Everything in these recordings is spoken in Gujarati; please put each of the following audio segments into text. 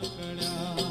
કુમકુમના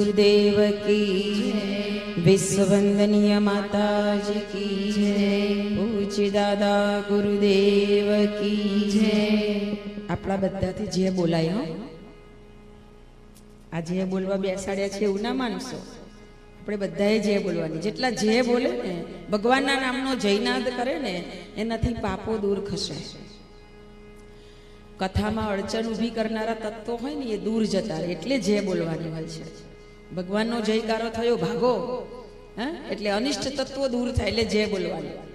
ગુરુદેવ કી વિશ્વવંદનીય માતાજી કી જય પૂજ્ય દાદા ગુરુદેવ કી આપણા બધાથી જે બોલાય બોલાયો આ જે બોલવા બેસાડ્યા છે એવું ના માનશો? આપણે બધાએ જે બોલવાની, જેટલા જે બોલે ને, ભગવાનના નામનો જયનાદ કરે ને, એનાથી પાપો દૂર ખસે કથામાં અડચણ ઊભી કરનારા તત્વો હોય ને, એ દૂર જતા એટલે જે બોલવાની હોય છે. ભગવાનનો જયકારો થયો, ભાગો. હે? એટલે અનિષ્ટ તત્વો દૂર થાય, એટલે જય બોલવાનું.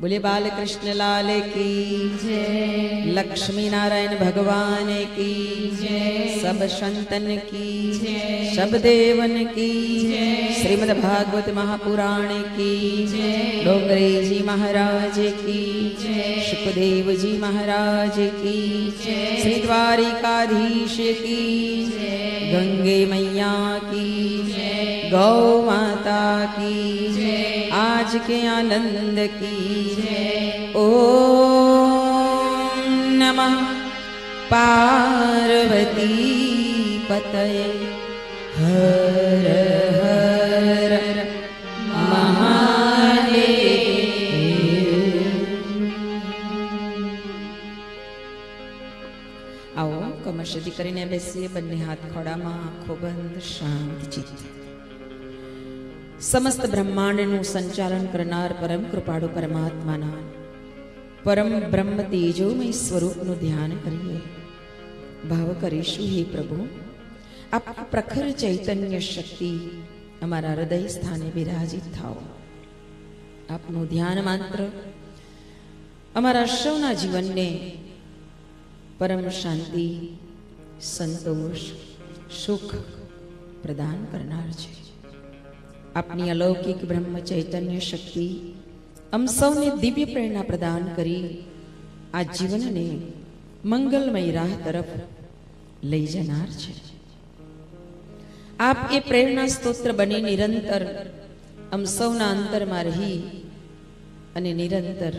બોલે બાલકૃષ્ણ લાલ કી જય. લક્ષ્મી નારાયણ ભગવાન કી જય. સબ સંતન કી જય. સબ દેવન કી જય. શ્રીમદ ભાગવત મહાપુરાણ કી જય. ડોંગરેજી મહારાજ કી જય. સુખદેવજી મહારાજ કી જય. શ્રી દ્વારિકાધીશ કી જય. ગંગે મૈયા કી ગૌ માતા કી આજ કે આનંદ કી ઓ નમઃ પાર્વતી પતય હર આવો કમર સુધી કરીને બેસીએ બંને હાથ ખોડામાં આંખો બંધ, શાંત ચિત્ત. સમસ્ત બ્રહ્માંડનું સંચાલન કરનાર પરમ કૃપાળુ પરમાત્માના. પરમ બ્રહ્મ તેજોમય સ્વરૂપનું ધ્યાન કરીએ. ભાવ કરીશું, હે પ્રભુ, આપ પ્રખર ચૈતન્ય શક્તિ અમારા હૃદય સ્થાને બિરાજિત થાઓ. આપનું ધ્યાન માત્ર અમારા સૌના જીવનને પરમ શાંતિ સંતોષ સુખ પ્રદાન કરનાર છે. આપની અલૌકિક બ્રહ્મ ચૈતન્ય શક્તિ અમ સૌને દિવ્ય પ્રેરણા પ્રદાન કરી આ જીવનને મંગલમય રાહ તરફ લઈ જનાર છે. આપ એ પ્રેરણા સ્તોત્ર બની નિરંતર અમ સૌના અંતરમાં રહી અને નિરંતર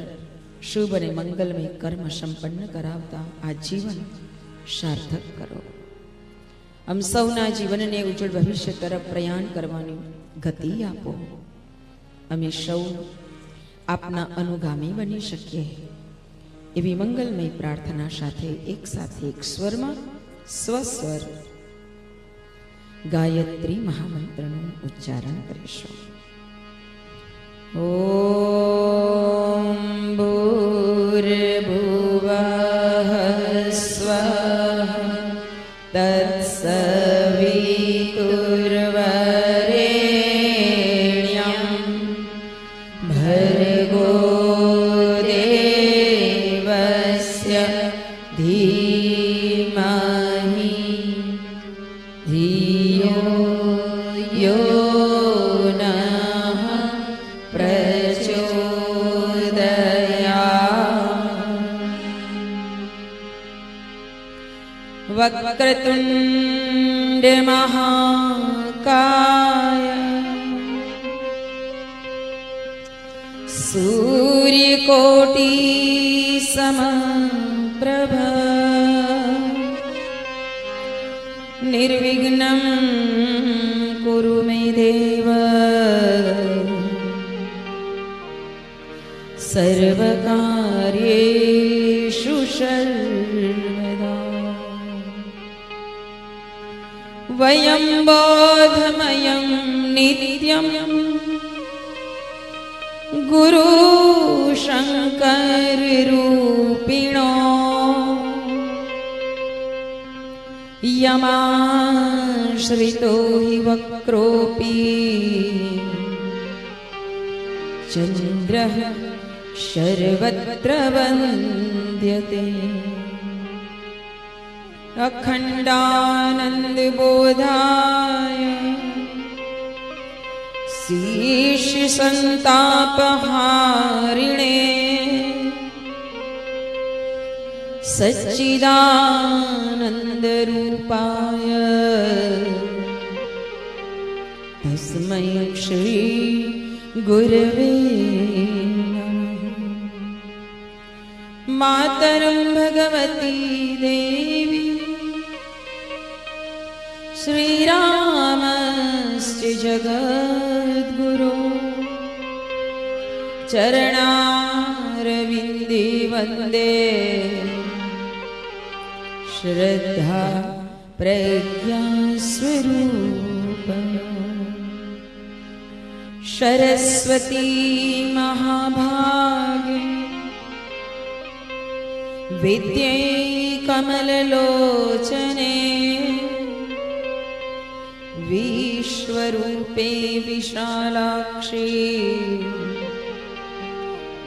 શુભ અને મંગલમય કર્મ સંપન્ન કરાવતા આ જીવન સાર્થક કરો. આમ સૌના જીવનને ઉજ્જવળ ભવિષ્ય તરફ પ્રયાણ કરવાની ગતિ આપો. અમે સૌ આપના અનુગામી બની શકીએ. એવી મંગલમય પ્રાર્થના સાથે એક સાથે એક સ્વરમાં સ્વસ્વર ગાયત્રી મહામંત્રનું ઉચ્ચારણ કરીશું. ઓમ क्रतुमहाकाय सूर्यकोटिसमप्रभ निर्विघ्नं कुरु मे देव। सर्वकार्ये वयं बोधमयं नित्यं गुरुशङ्कररूपिणो यमाश्रितो हि वक्रोऽपि। चन्द्रः सर्वत्र वन्द्यते। अखण्डानन्दबोधाय शीर्ष सन्तापहारिणे सच्चिदानन्दरूपाय तस्मै श्री गुरवे मातरं भगवती देवी श्रीरामस्ति जगद्गुरु। चरणारविन्दे वन्दे। श्रद्धा प्रज्ञास्वरूप सरस्वती महाभागे। विद्यै कमललोचने। विश्वरूपे विशालाक्षे।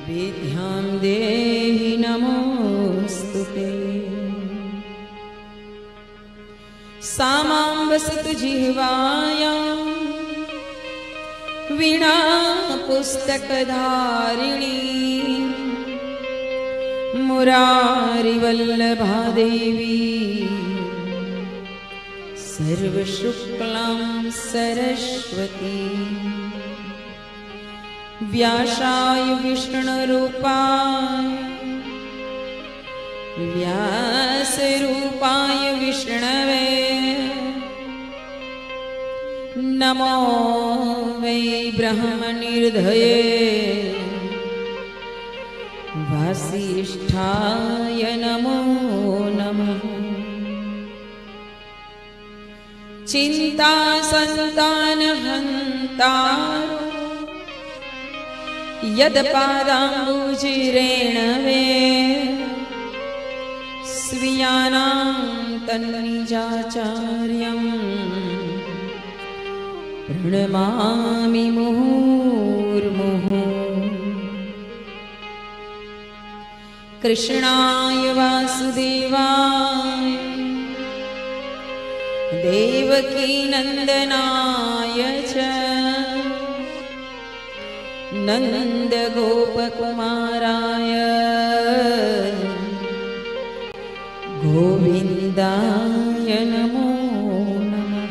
विद्यां देहि नमोऽस्तु ते। सा मां वसतु जिह्वायां वीणा पुस्तकधारिणी मुरारिवल्लभादेवी। सर्वशुक्लं सरस्वती। व्यासाय विष्णुरूपाय व्यासरूपाय विष्णवे। नमो वै ब्रह्मनिर्धये वासिष्ठाय नमो नमः। चिन्ता सन्तानहन्ता यद् पादामुचिरेण मे स्वीयानां तन्निजाचार्यम् ऋणमामि मुहुर्मुहुः। कृष्णाय वासुदेवाय देवकीनन्दनाय च। नन्दगोपकुमाराय। गोविन्दाय नमो नमः।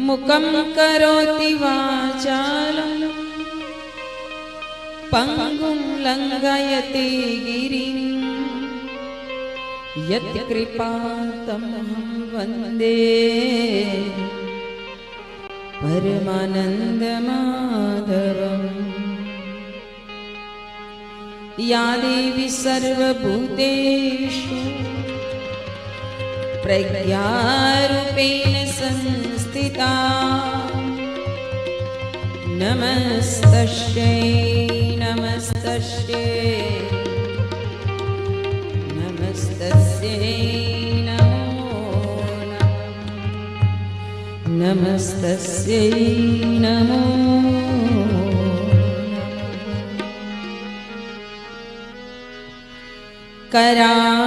मुखं करोति वाचालं। पङ्गुं लङ्घयति गिरिं यज्ञकृपान्तमहं वन्दे। परमानन्दमाधवम्। या देवी सर्वभूतेषु प्रज्ञारूपेण संस्थिता। नमस्तश्रे नमस्तस्ये। तस्यै नमो नमस्तस्यै नमो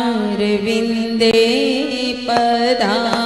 करारविन्दे पदा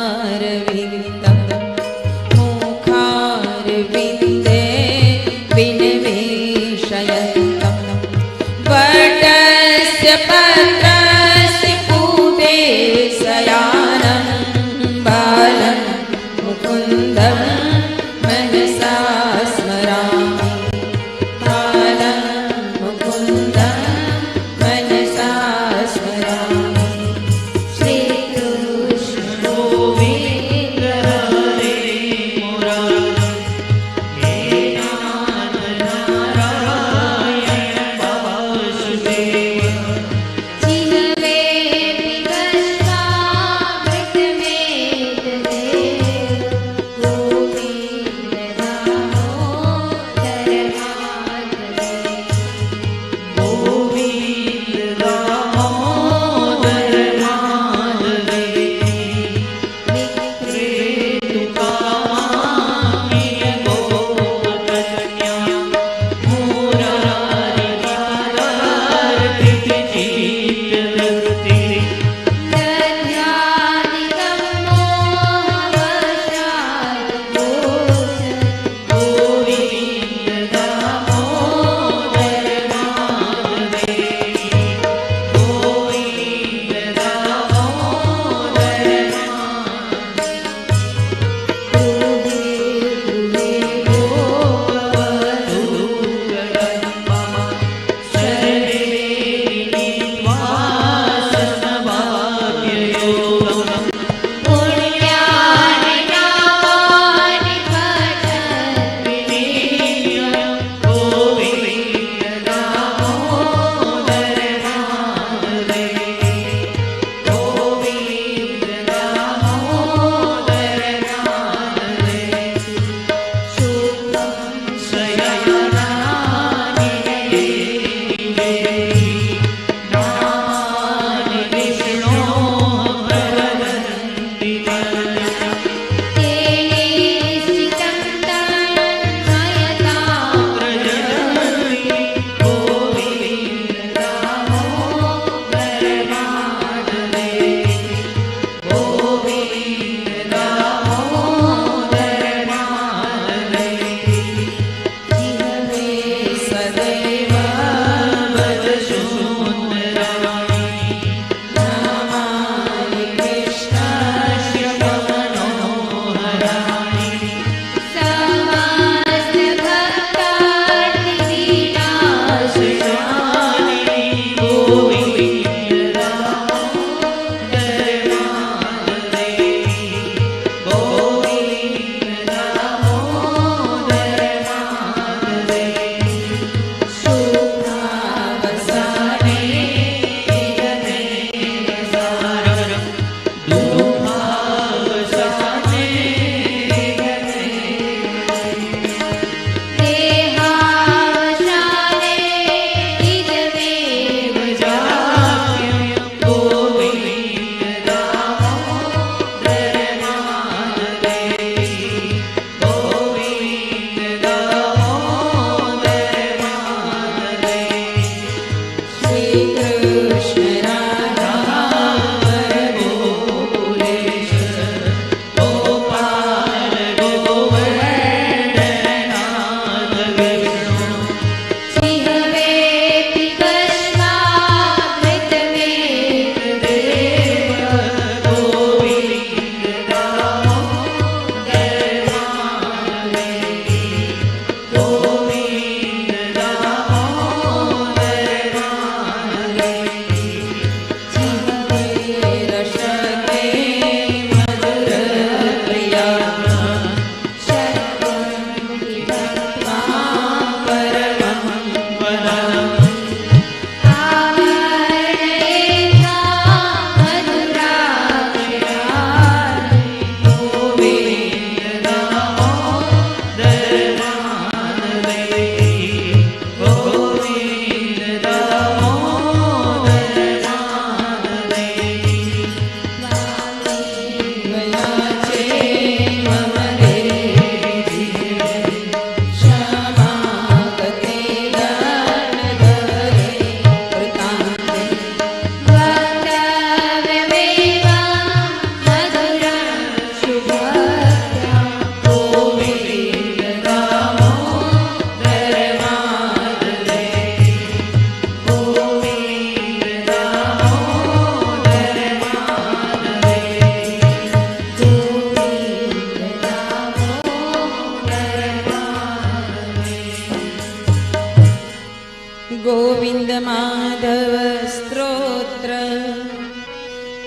ગોવિંદમાધવસ્ત્રોત્ર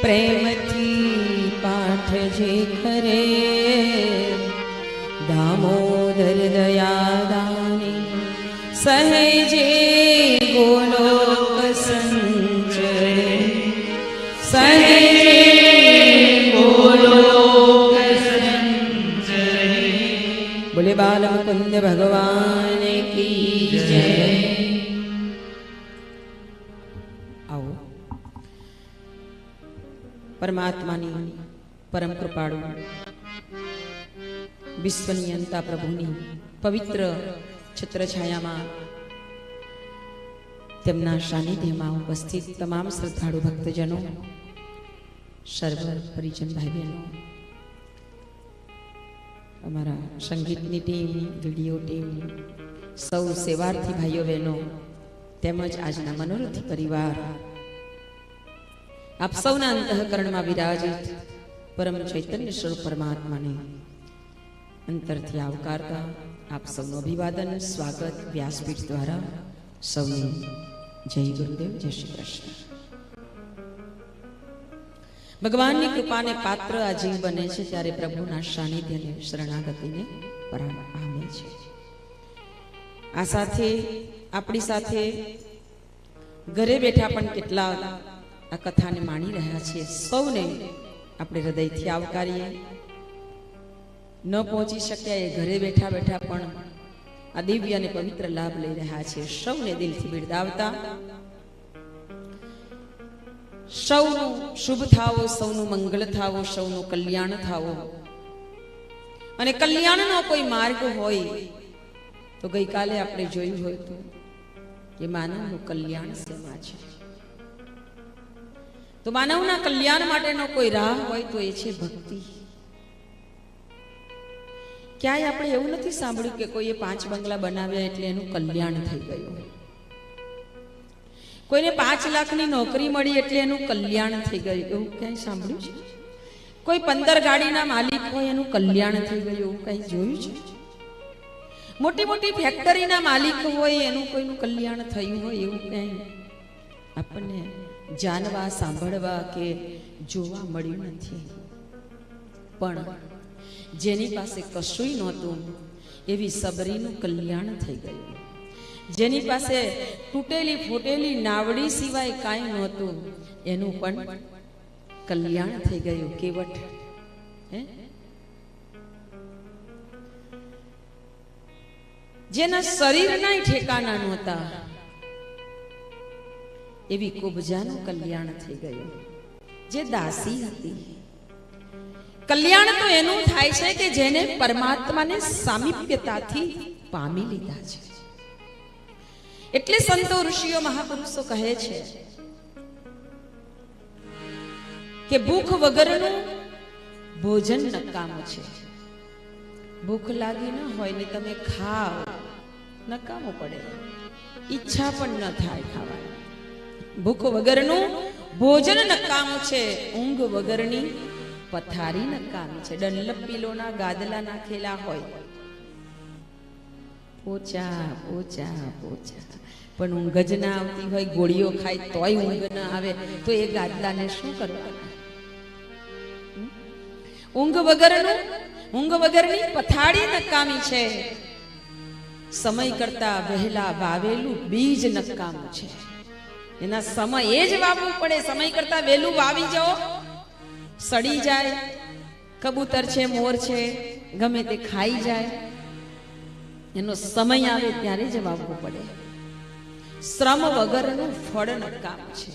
પ્રેમથી પાઠ જે ખરે દામોદર દયાદાની સહેજે ગોલોક સંચરે. સહેજે ગોલોક સંચરે. બોલે બાલમુકુંદ ભગવાન કી જય. પરમાત્માની પરમ કૃપાળુ. વિશ્વની અંતા પ્રભુની પવિત્ર છત્રછાયામાં તેમના સાનિધ્યમાં ઉપસ્થિત તમામ શ્રદ્ધાળુ ભક્તજનો, સર્વ પરિજન ભાઈ બહેનો અમારા સંગીતની ટીમ, વીડિયો ટીમ, સૌ સેવાર્થી ભાઈઓ બહેનો, તેમજ આજના મનોરથી પરિવાર આપ સૌના અંતઃકરણમાં વિરાજિત પરમ ચૈતન્ય સ્વરૂપ પરમાત્માને અંતરથી આવકારતા આપ સૌનું અભિવાદન, સ્વાગત વ્યાસપીઠ દ્વારા સૌને જય ગુરુદેવ, જય શ્રી કૃષ્ણ. ભગવાનની કૃપાને પાત્ર આ જીવ બને છે ત્યારે પ્રભુના સાનિધ્યને, શરણાગતિને પામે છે. આ સાથે, આપણી સાથે ઘરે બેઠા પણ કેટલા આ કથાને માણી રહ્યા છીએ. સૌને આપણે હૃદયથી આવકારીએ. ન પહોંચી શક્યા એ ઘરે બેઠા બેઠા પણ આ દિવ્ય અને પવિત્ર લાભ લઈ રહ્યા છે સૌને દિલથી બિરદાવતા. સૌનું શુભ થાવો, સૌનું મંગળ થાવો, સૌનું કલ્યાણ થાવો. અને કલ્યાણનો કોઈ માર્ગ હોય તો ગઈકાલે આપણે જોયું હોય તો કે માનવનું કલ્યાણ સેવા છે? તો માનવના કલ્યાણ માટેનો કોઈ રાહ હોય તો એ છે ભક્તિ. ક્યાંય આપણે એવું નથી સાંભળ્યું કે કોઈએ પાંચ બંગલા બનાવ્યા એટલે એનું કલ્યાણ થઈ ગયું કોઈને પાંચ લાખની નોકરી મળી એટલે એનું કલ્યાણ થઈ ગયું. એવું ક્યાંય સાંભળ્યું છે? કોઈ પંદર ગાડીના માલિક હોય એનું કલ્યાણ થઈ ગયું એવું કઈ જોયું છે? મોટી મોટી ફેક્ટરીના માલિક હોય એનું કોઈનું કલ્યાણ થયું હોય એવું ક્યાંય આપણને જાણવા સાંભળવા કે જોવા મળ્યું નથી. પણ જેની પાસે કશુંય નહોતું, એવી સબરીનું કલ્યાણ થઈ ગયું. જેની પાસે તૂટેલી ફૂટેલી નાવડી સિવાય કાંઈ નહોતું, એનું પણ કલ્યાણ થઈ ગયું કેવટ. હે? જેના શરીરના ઠેકાના નહોતા એવી કુબજાનું કલ્યાણ થઈ ગયું. જે દાસી હતી. કલ્યાણ તો એનું થાય છે કે જેને પરમાત્માને સામીપ્યતાથી પામી લીધા છે. એટલે સંતો ઋષિઓ મહાપુરુષો કહે છે કે ભૂખ વગરનું ભોજન નકામું છે. ભૂખ લાગી ન હોય ને તમે ખાઓ, નકામું પડે. ઈચ્છા પણ ન થાય ખાવાની. ભૂખ વગરનું ભોજન નકામું છે. ઊંઘ વગરની પથારી નકામી છે. ડનલપ પીલોના ગાદલા નાખેલા હોય. પોચા પોચા પોચા. પણ ઊંઘ જ ના આવતી હોય, ગોળીઓ ખાય તોય ઊંઘ ના આવે. તો એ ગાદલાને શું કરવાના? ઊંઘ વગરનું, ઊંઘ વગરની પથારી નકામી છે. સમય કરતા વહેલા વાવેલું બીજ નકામું છે. એના સમયે જ વાવવું પડે. સમય કરતા વહેલું વાવી જાઓ. સડી જાય. કબૂતર છે, મોર છે, ગમે તે ખાઈ જાય. એનો સમય આવે ત્યારે જ વાવવું પડે. શ્રમ વગરનું ફળ નકામ છે.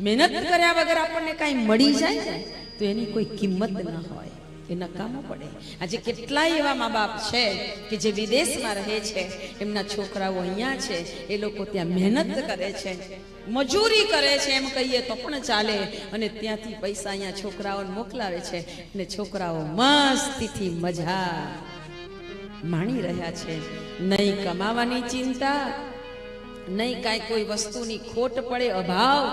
મહેનત કર્યા વગર આપણને કાંઈ મળી જાય ને, તો એની કોઈ કિંમત ન હોય. એ નકામો પડે. આજે કેટલાય એવા મા બાપ છે કે જે વિદેશમાં રહે છે. એમના છોકરાઓ અહીંયા છે. એ લોકો ત્યાં મહેનત કરે છે. મજૂરી કરે છે, એમ કહીએ તો પણ ચાલે. અને ત્યાંથી પૈસા અહીંયા છોકરાઓને મોકલાવે છે. અને છોકરાઓ મસ્તીથી મજા માણી રહ્યા છે. નહીં કમાવાની ચિંતા, નહીં કાંઈ કોઈ વસ્તુની ખોટ પડે અભાવ,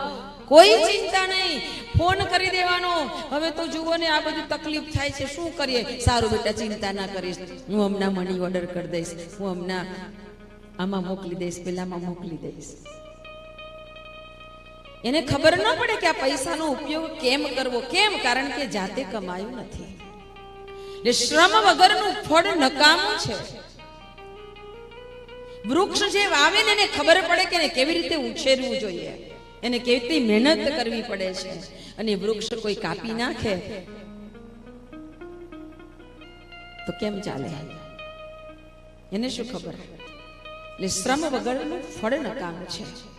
કોઈ ચિંતા નહીં. ફોન કરી દેવાનો. હવે તો જુઓ ને આ બધી તકલીફ થાય છે. શું કરીએ? સારું બેટા, ચિંતા ના કરીશ. હું હમણાં મની ઓર્ડર કરી દઈશ. હું હમણાં આમાં મોકલી દઈશ, પેલામાં મોકલી દઈશ. એને ખબર ન પડે કે આ પૈસાનો ઉપયોગ કેમ કરવો, કેમ? કારણ કે જાતે કમાયું નથી. એટલે શ્રમ વગરનું ફળ નકામું છે. વૃક્ષ જે વાવે ને એને ખબર પડે કે એને કેવી રીતે ઉછેરવું જોઈએ. એને કેવી રીતે મહેનત કરવી પડે છે. અને વૃક્ષ કોઈ કાપી નાખે. તો કેમ ચાલે? એને શું ખબર? એટલે શ્રમ વગરનું ફળ નકામું છે.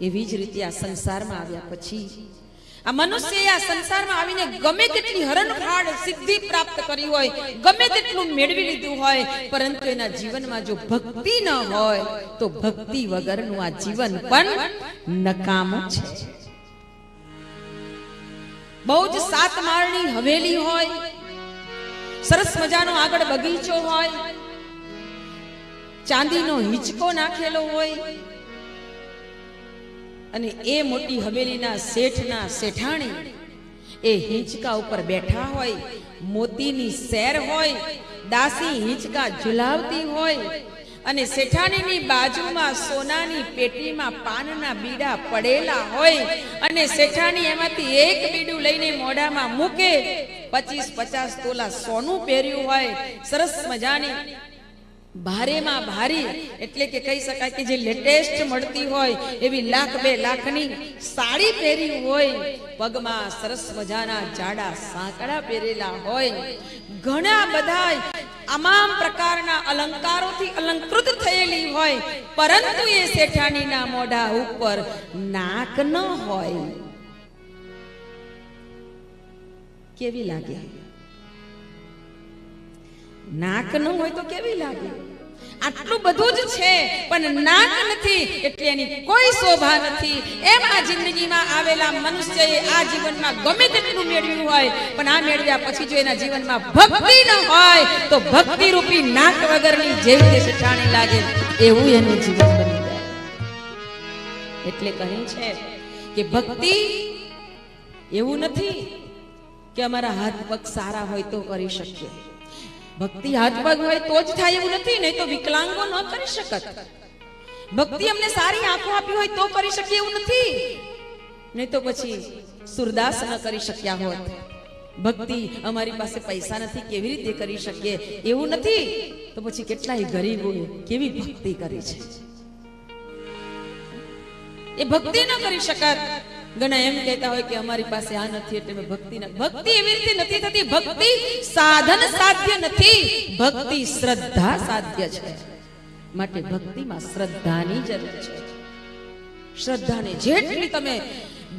એવી જ રીતે આ સંસારમાં આવ્યા પછી, આ મનુષ્ય આ સંસારમાં આવીને ગમે તેટલી હરણફાળ સિદ્ધિ પ્રાપ્ત કરી હોય, ગમે તેટલું મેળવી લીધું હોય, પરંતુ એના જીવનમાં જો ભક્તિ ન હોય, તો ભક્તિ વગરનું આ જીવન પણ નકામું છે. બહુ જ સાત માળની હવેલી હોય, સરસ મજાનો આગળ બગીચો હોય, ચાંદીનો હિંચકો નાખેલો હોય અને એ મોટી હવેલીના શેઠના શેઠાણી એ હિંચકા ઉપર બેઠા હોય, મોતીની સેર હોય, દાસી હિંચકા ઝુલાવતી હોય અને શેઠાણીની બાજુમાં સોનાની પેટીમાં પાનના બીડા પડેલા હોય અને શેઠાણી એમાંથી એક બીડું લઈને મોઢામાં મૂકે, પચીસ પચાસ તોલા સોનું પહેર્યું હોય, સરસ મજાની ભારેમાં ભારી, એટલે કે કહી શકાય કે જે લેટેસ્ટ મળતી હોય એવી લાખ બે લાખની સાડી પહેરી હોય, પગમાં સરસ મજાના જાડા સાંકડા પહેરેલા હોય, ઘણા બધા તમામ પ્રકારના અલંકારોથી અલંકૃત થયેલી હોય, પરંતુ એ શેઠાણીના મોઢા ઉપર નાક ન હોય. કેવી લાગે? નાક ન હોય તો કેવી લાગે? આટલું બધું જ છે, પણ નાક નથી, એટલે એની કોઈ શોભા નથી. એમ આ જિંદગીમાં આવેલા મનુષ્યએ આ જીવનમાં ગમે તેટલું મેળવ્યું હોય, પણ આ મેળવ્યા પછી જો એના જીવનમાં ભક્તિ ન હોય, તો ભક્તિ રૂપી નાક વગરની જેવી રીતે શેઠાણી લાગે, એવું એનું જીવન બની જાય. એટલે કહે છે કે ભક્તિ એવું નથી કે અમારા હાથ પગ સારા હોય તો કરી શકીએ. ભક્તિ હાથ પગ હોય તો જ થાય એવું નથી, નહીં તો વિકલાંગો ન કરી શકત. ભક્તિ અમને સારી આંખો આપી હોય તો કરી શકીએ એવું નથી. નહીં તો પછી સુરદાસ ન કરી શક્યા હોત. ભક્તિ અમારી પાસે પૈસા નથી, કેવી રીતે કરી શકીએ એવું નથી. તો પછી કેટલાય ગરીબોએ કેવી ભક્તિ કરી છે? એ ભક્તિ ન કરી શકત. ઘણા એમ કહેતા હોય કે અમારી પાસે આ નથી એટલે ભક્તિ ભક્તિ એવી રીતે નથી થતી. ભક્તિ સાધન સાધ્ય નથી. ભક્તિ શ્રદ્ધા સાધ્ય છે. માટે ભક્તિમાં શ્રદ્ધાની જરૂર છે. શ્રદ્ધાને જેટલી તમે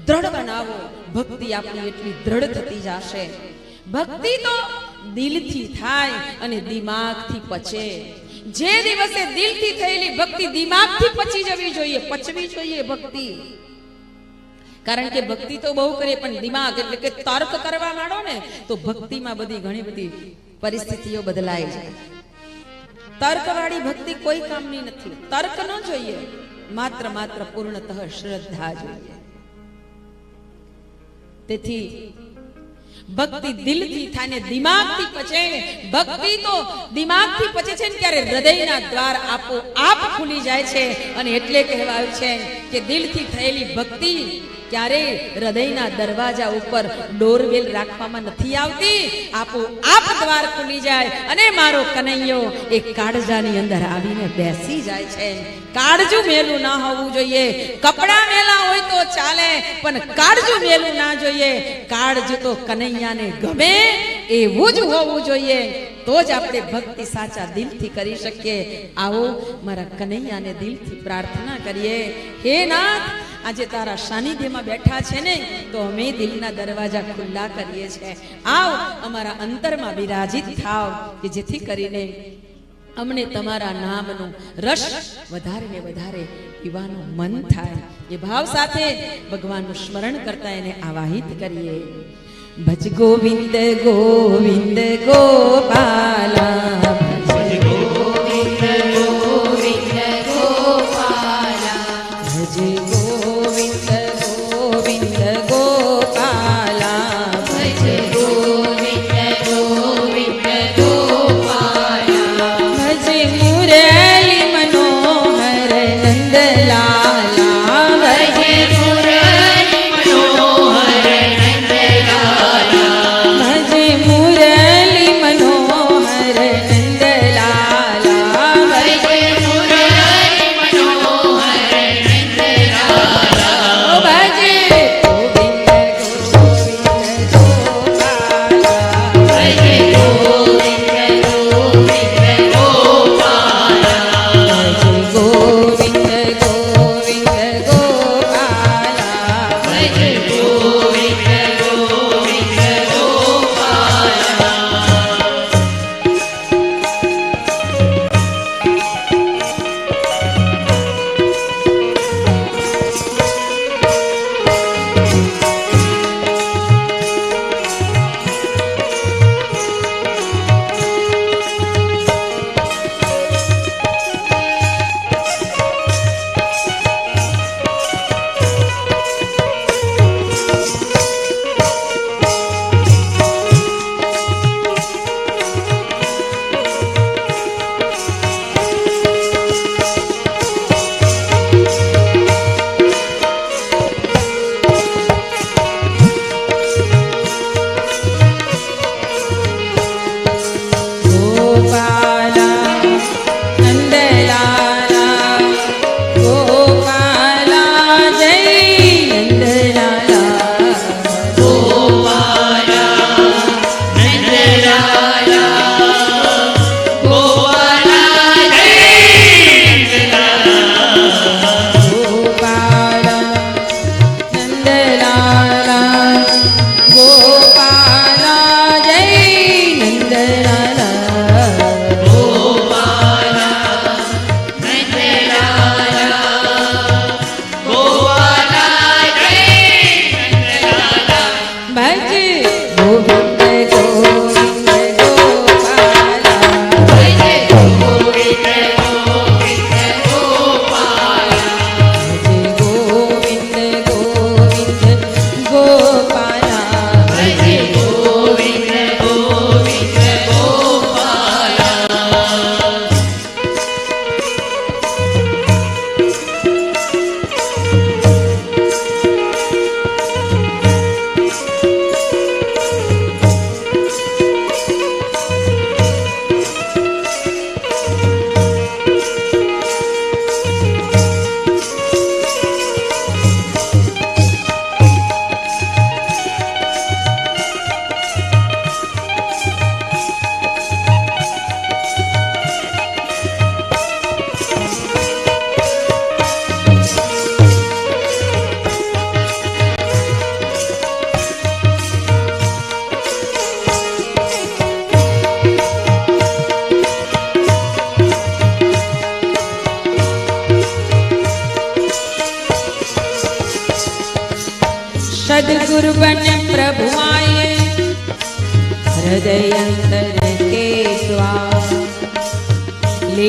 દ્રઢ બનાવો, ભક્તિ આપણી એટલી દ્રઢ થતી જશે. ભક્તિ તો દિલથી થાય અને દિમાગથી પચે. જે દિવસે દિલથી થયેલી ભક્તિ દિમાગથી પચી જવી જોઈએ, પચવી જોઈએ ભક્તિ. કારણ કે ભક્તિ તો બહુ કરીએ પણ દિમાગ એટલે કે તર્ક કરવા માંડો ને, તો ભક્તિમાં બધી ઘણી બધી પરિસ્થિતિઓ બદલાય જાય તર્કવાળી ભક્તિ કોઈ કામની નથી. તર્ક ન જોઈએ, માત્ર માત્ર પૂર્ણતઃ શ્રદ્ધા જોઈએ. તેથી ભક્તિ દિલથી થાય દિમાગથી પચે. ભક્તિ તો દિમાગથી પચે છે ને ત્યારે હૃદયના દ્વાર આપો આપ ખુલી જાય છે. અને એટલે કહેવાયું છે કે દિલથી થયેલી ભક્તિ ક્યારે હૃદયના દરવાજા ઉપર ડોરવેલ રાખવામાં નથી આવતી. આપો આપ દ્વાર ખુલી જાય અને મારો કનૈયો એ કાળજાની અંદર આવીને બેસી જાય છે. કાળજું મેલું ના હોવું જોઈએ. કપડા મેલા હોય તો ચાલે, પણ કાળજું મેલું ના જોઈએ. કાળજું તો કનૈયાને ગમે, એવું જ હોવું જોઈએ. તો જ આપણે ભક્તિ સાચા દિલથી કરી શકીએ. આવો મારા કનૈયાને દિલથી પ્રાર્થના કરીએ. હે નાથ, આજે તારા સાનિધ્યમાં બેઠા છે ને, તો અમે દિલના દરવાજા ખુલ્લા કરીએ છીએ. આવ અમારા અંતરમાં વિરાજિત થાવ કે જેથી કરીને અમને તમારા નામનું રસ વધારે ને વધારે પીવાનું મન થાય. એ ભાવ સાથે ભગવાનનું સ્મરણ કરતા એને આવાહિત કરીએ. ભજ ગોવિંદ ગોવિંદ ગોપાલા.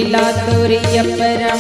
લીલા તોરી પરંપાર